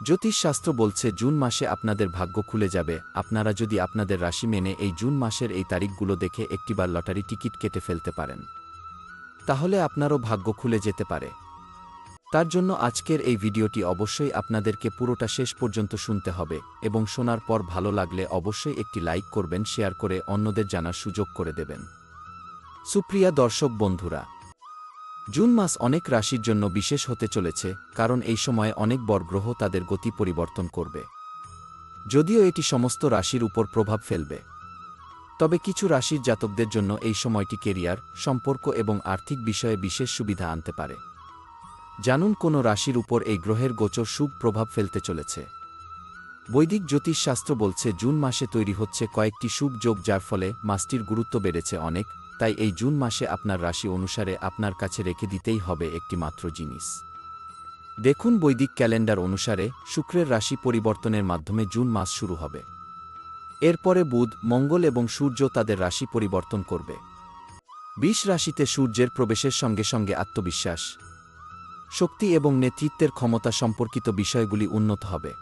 জ্যোতিষশাস্ত্র বলছে জুন মাসে আপনাদের ভাগ্য খুলে যাবে। আপনারা যদি আপনাদের রাশি মেনে এই জুন মাসের এই তারিখগুলো দেখে একটিবার লটারি টিকিট কেটে ফেলতে পারেন। তাহলে আপনারও ভাগ্য খুলে যেতে পারে। তার জন্য আজকের এই ভিডিওটি অবশ্যই আপনাদেরকে পুরোটা শেষ পর্যন্ত শুনতে হবে এবং শোনার পর ভালো লাগলে অবশ্যই একটি লাইক করবেন, শেয়ার করে অন্যদের জানার সুযোগ করে দেবেন। সুপ্রিয়া দর্শক বন্ধুরা জুন মাস অনেক রাশির জন্য বিশেষ হতে চলেছে, কারণ এই সময়ে অনেক বড় গ্রহ তাদের গতি পরিবর্তন করবে। যদিও এটি সমস্ত রাশির উপর প্রভাব ফেলবে। তবে কিছু রাশির জাতকদের জন্য এই সময়টি কেরিয়ার, সম্পর্ক এবং আর্থিক বিষয়ে বিশেষ সুবিধা আনতে পারে। জানুন কোন রাশির উপর এই গ্রহের গোচর শুভ প্রভাব ফেলতে চলেছে। বৈদিক জ্যোতিষশাস্ত্র বলছে জুন মাসে তৈরি হচ্ছে কয়েকটি শুভ যোগ, যার ফলে মাসটির গুরুত্ব বেড়েছে অনেক তাই এই জুন মাসে আপনার রাশি অনুসারে আপনার কাছে রেখে দিতেই হবে একটি মাত্র জিনিস। দেখুন বৈদিক ক্যালেন্ডার অনুসারে শুক্রের রাশি পরিবর্তনের মাধ্যমে জুন মাস শুরু হবে। এরপরে বুধ, মঙ্গল এবং সূর্য তাদের রাশি পরিবর্তন করবে। বিশ রাশিতে সূর্যের প্রবেশের সঙ্গে সঙ্গে আত্মবিশ্বাস, শক্তি এবং নেতৃত্বের ক্ষমতা সম্পর্কিত বিষয়গুলি উন্নত হবে।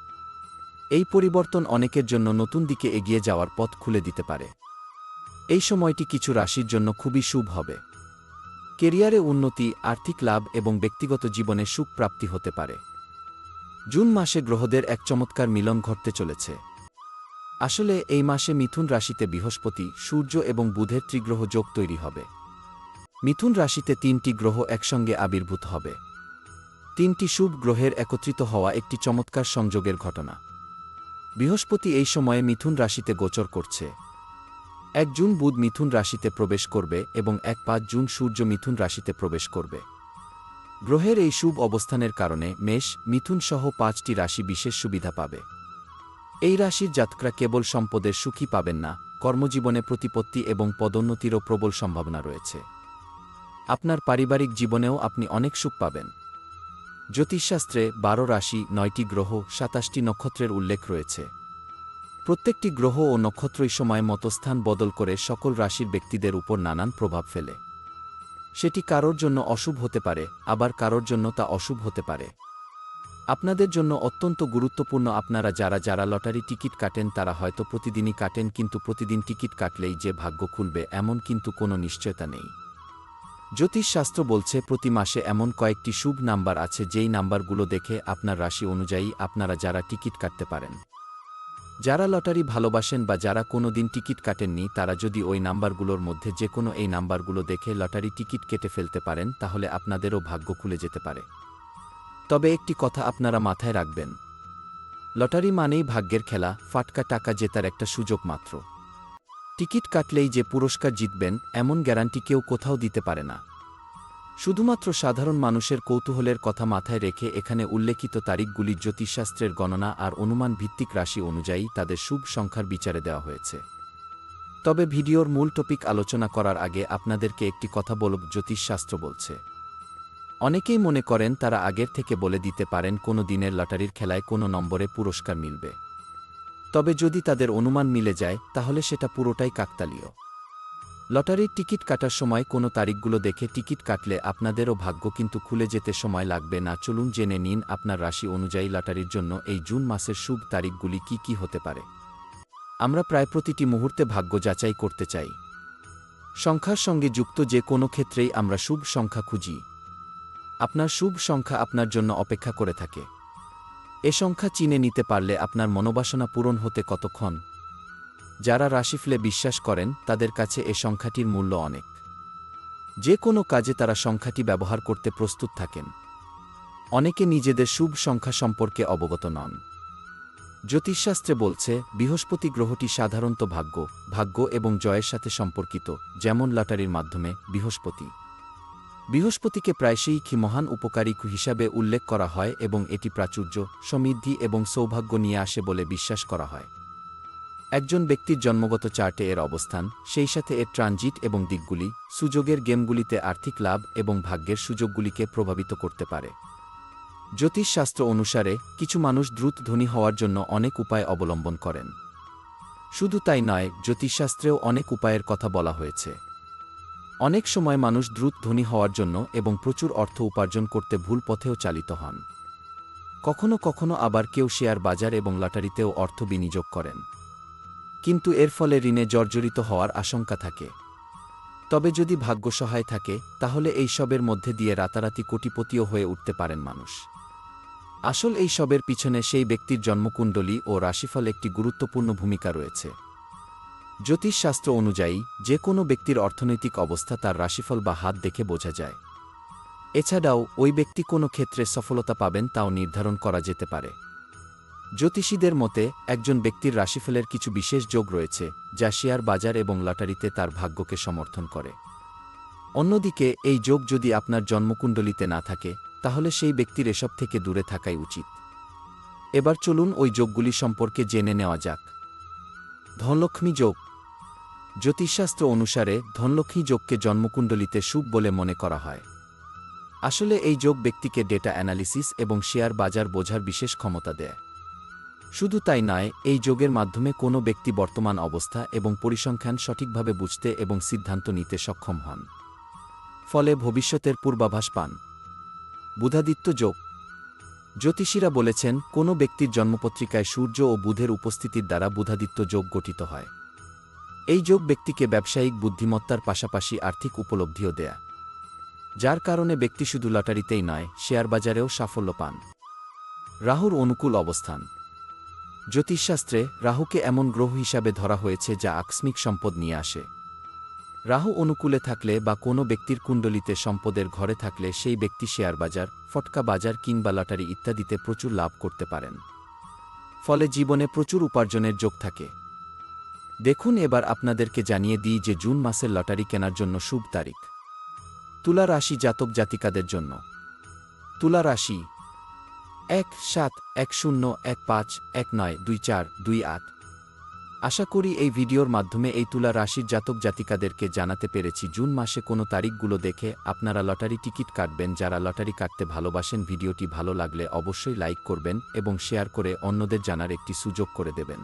এই পরিবর্তন অনেকের জন্য নতুন দিকে এগিয়ে যাওয়ার পথ খুলে দিতে পারে। এই সময়টি কিছু রাশির জন্য খুবই শুভ হবে। কেরিয়ারে উন্নতি, আর্থিক লাভ এবং ব্যক্তিগত জীবনে সুখ প্রাপ্তি হতে পারে। জুন মাসে গ্রহদের এক চমৎকার মিলন ঘটতে চলেছে। আসলে এই মাসে মিথুন রাশিতে বৃহস্পতি, সূর্য এবং বুধের ত্রিগ্রহ যোগ তৈরি হবে। মিথুন রাশিতে তিনটি গ্রহ একসঙ্গে আবির্ভূত হবে। তিনটি শুভ গ্রহের একত্রিত হওয়া একটি চমৎকার সংযোগের ঘটনা। বৃহস্পতি এই সময়ে মিথুন রাশিতে গোচর করছে। এক জুন বুধ মিথুন রাশিতে প্রবেশ করবে এবং এক পাঁচ জুন সূর্য মিথুন রাশিতে প্রবেশ করবে। গ্রহের এই শুভ অবস্থানের কারণে মেষ, মিথুন সহ পাঁচটি রাশি বিশেষ সুবিধা পাবে। এই রাশির জাতকরা কেবল সম্পদের সুখী পাবেন না, কর্মজীবনে প্রতিপত্তি এবং পদোন্নতিরও প্রবল সম্ভাবনা রয়েছে। আপনার পারিবারিক জীবনেও আপনি অনেক সুখ পাবেন। জ্যোতিষশাস্ত্রে বারো রাশি, নয়টি গ্রহ, সাতাশটি নক্ষত্রের উল্লেখ রয়েছে। প্রত্যেকটি গ্রহ ও নক্ষত্রই সময় মতো স্থান বদল করে সকল রাশির ব্যক্তিদের উপর নানান প্রভাব ফেলে। সেটি কারোর জন্য অশুভ হতে পারে, আবার কারোর জন্য তা অশুভ হতে পারে। আপনাদের জন্য অত্যন্ত গুরুত্বপূর্ণ আপনারা যারা যারা লটারি টিকিট কাটেন তারা হয়তো প্রতিদিনই কাটেন কিন্তু প্রতিদিন টিকিট কাটলেই যে ভাগ্য খুলবে এমন কিন্তু কোনো নিশ্চয়তা নেই। জ্যোতিষশাস্ত্র বলছে প্রতি মাসে এমন কয়েকটি শুভ নাম্বার আছে যেই নাম্বারগুলো দেখে আপনার রাশি অনুযায়ী আপনারা যারা টিকিট কাটতে পারেন। যারা লটারি ভালোবাসেন বা যারা কোনো দিন টিকিট কাটেননি, তারা যদি ওই নাম্বারগুলোর মধ্যে যে কোনো এই নাম্বারগুলো দেখে লটারি টিকিট কেটে ফেলতে পারেন, তাহলে আপনাদেরও ভাগ্য খুলে যেতে পারে। তবে একটি কথা আপনারা মাথায় রাখবেন। লটারি মানেই ভাগ্যের খেলা, ফাটকা টাকা জেতার একটা সুযোগ মাত্র। টিকিট কাটলেই যে পুরস্কার জিতবেন, এমন গ্যারান্টি কেউ কোথাও দিতে পারে না। শুধুমাত্র সাধারণ মানুষের কৌতূহলের কথা মাথায় রেখে এখানে উল্লেখিত তারিখগুলি জ্যোতিষশাস্ত্রের গণনা আর অনুমান ভিত্তিক রাশি অনুযায়ী তাদের শুভ সংখ্যার বিচারে দেওয়া হয়েছে। তবে ভিডিওর মূল টপিক আলোচনা করার আগে আপনাদেরকে একটি কথা বলব, জ্যোতিষশাস্ত্র বলছে। অনেকেই মনে করেন তারা আগের থেকে বলে দিতে পারেন কোনো দিনের লটারির খেলায় কোনো নম্বরে পুরস্কার মিলবে। তবে যদি তাদের অনুমান মিলে যায়, তাহলে সেটা পুরোটাই কাকতালীয়। লটারির টিকিট কাটার সময় কোনো তারিখগুলো দেখে টিকিট কাটলে আপনাদেরও ভাগ্য কিন্তু খুলে যেতে সময় লাগবে না। চলুন জেনে নিন আপনার রাশি অনুযায়ী লটারির জন্য এই জুন মাসের শুভ তারিখগুলি কি কি হতে পারে। আমরা প্রায় প্রতিটি মুহূর্তে ভাগ্য যাচাই করতে চাই। সংখ্যার সঙ্গে যুক্ত যে কোনো ক্ষেত্রেই আমরা শুভ সংখ্যা খুঁজি। আপনার শুভ সংখ্যা আপনার জন্য অপেক্ষা করে থাকে। এ সংখ্যা চিনে নিতে পারলে আপনার মনোবাসনা পূরণ হতে কতক্ষণ? যারা রাশিফলে বিশ্বাস করেন, তাদের কাছে এ সংখ্যাটির মূল্য অনেক। যে কোনো কাজে তারা সংখ্যাটি ব্যবহার করতে প্রস্তুত থাকেন। অনেকে নিজেদের শুভ সংখ্যা সম্পর্কে অবগত নন। জ্যোতিষশাস্ত্রে বলছে, বৃহস্পতি গ্রহটি সাধারণত ভাগ্য ভাগ্য এবং জয়ের সাথে সম্পর্কিত, যেমন লটারির মাধ্যমে, বৃহস্পতি। বৃহস্পতিকে প্রায়শই কি মহান উপকারী হিসাবে উল্লেখ করা হয় এবং এটি প্রাচুর্য, সমৃদ্ধি এবং সৌভাগ্য নিয়ে আসে বলে বিশ্বাস করা হয়। একজন ব্যক্তির জন্মগত চার্টে এর অবস্থান, সেই সাথে এর ট্রানজিট এবং দিকগুলি, সুযোগের গেমগুলিতে আর্থিক লাভ এবং ভাগ্যের সুযোগগুলিকে প্রভাবিত করতে পারে। জ্যোতিষশাস্ত্র অনুসারে, কিছু মানুষ দ্রুত ধনী হওয়ার জন্য অনেক উপায় অবলম্বন করেন। শুধু তাই নয়, জ্যোতিষশাস্ত্রেও অনেক উপায়ের কথা বলা হয়েছে। অনেক সময় মানুষ দ্রুত ধনী হওয়ার জন্য এবং প্রচুর অর্থ উপার্জন করতে ভুল পথেও চালিত হন। কখনো কখনো আবার কেউ শেয়ার বাজার এবং লটারিতেও অর্থ বিনিয়োগ করেন। কিন্তু এর ফলে ঋণে জর্জরিত হওয়ার আশঙ্কা থাকে। তবে যদি ভাগ্য সহায় থাকে, তাহলে এই সবের মধ্যে দিয়ে রাতারাতি কোটিপতিও হয়ে উঠতে পারেন মানুষ। আসল এই সবের পিছনে সেই ব্যক্তির জন্মকুণ্ডলী ও রাশিফল একটি গুরুত্বপূর্ণ ভূমিকা রয়েছে। জ্যোতিষশাস্ত্র অনুযায়ী, যে কোনো ব্যক্তির অর্থনৈতিক অবস্থা তার রাশিফল বা হাত দেখে বোঝা যায়। এছাড়াও, ওই ব্যক্তি কোনো ক্ষেত্রে সফলতা পাবেন তাও নির্ধারণ করা যেতে পারে। জ্যোতিষীদের মতে, একজন ব্যক্তির রাশিফলের কিছু বিশেষ যোগ রয়েছে, যা শেয়ার বাজার এবং লটারিতে তার ভাগ্যকে সমর্থন করে। অন্যদিকে, এই যোগ যদি আপনার জন্মকুণ্ডলিতে না থাকে, তাহলে সেই ব্যক্তির এসব থেকে দূরে থাকাই উচিত। এবার চলুন ওই যোগগুলি সম্পর্কে জেনে নেওয়া যাক। ধনলক্ষ্মী যোগ। জ্যোতিষশাস্ত্র অনুসারে, ধনলক্ষ্মী যোগকে জন্মকুণ্ডলিতে শুভ বলে মনে করা হয়। আসলে এই যোগ ব্যক্তিকে ডেটা অ্যানালিসিস এবং শেয়ার বাজার বোঝার বিশেষ ক্ষমতা দেয়। শুধু তাই নয়, এই যোগের মাধ্যমে কোনো ব্যক্তি বর্তমান অবস্থা এবং পরিসংখ্যান সঠিকভাবে বুঝতে এবং সিদ্ধান্ত নিতে সক্ষম হন। ফলে ভবিষ্যতের পূর্বাভাস পান। বুধাদিত্য যোগ। জ্যোতিষীরা বলেছেন, কোনো ব্যক্তির জন্মপত্রিকায় সূর্য ও বুধের উপস্থিতির দ্বারা বুধাদিত্য যোগ গঠিত হয়। এই যোগ ব্যক্তিকে ব্যবসায়িক বুদ্ধিমত্তার পাশাপাশি আর্থিক উপলব্ধিও দেয়া। যার কারণে ব্যক্তি শুধু লটারিতেই নয় শেয়ার বাজারেও সাফল্য পান। রাহুর অনুকূল অবস্থান। জ্যোতিষশাস্ত্রে রাহুকে এমন গ্রহ হিসাবে ধরা হয়েছে যা আকস্মিক সম্পদ নিয়ে আসে। রাহু অনুকূলে থাকলে বা কোনো ব্যক্তির কুণ্ডলিতে সম্পদের ঘরে থাকলে সেই ব্যক্তি শেয়ার বাজার, ফটকা বাজার কিংবা লটারি ইত্যাদিতে প্রচুর লাভ করতে পারেন। ফলে জীবনে প্রচুর উপার্জনের যোগ থাকে। দেখুন এবার আপনাদেরকে জানিয়ে দিই যে জুন মাসের লটারি কেনার জন্য শুভ তারিখ। তুলা রাশি জাতক জাতিকাদের জন্য। তুলা রাশি এক সাত এক শূন্য এক পাঁচ এক নয় দুই চার দুই আট। আশা করি এই ভিডিওর মাধ্যমে এই তুলা রাশির জাতক জাতিকাদেরকে জানাতে পেরেছি। জুন মাসে কোনো তারিখগুলো দেখে আপনারা লটারি টিকিট কাটবেন। যারা লটারি কাটতে ভালোবাসেন, ভিডিওটি ভালো লাগলে অবশ্যই লাইক করবেন এবং শেয়ার করে অন্যদের জানার একটি সুযোগ করে দেবেন।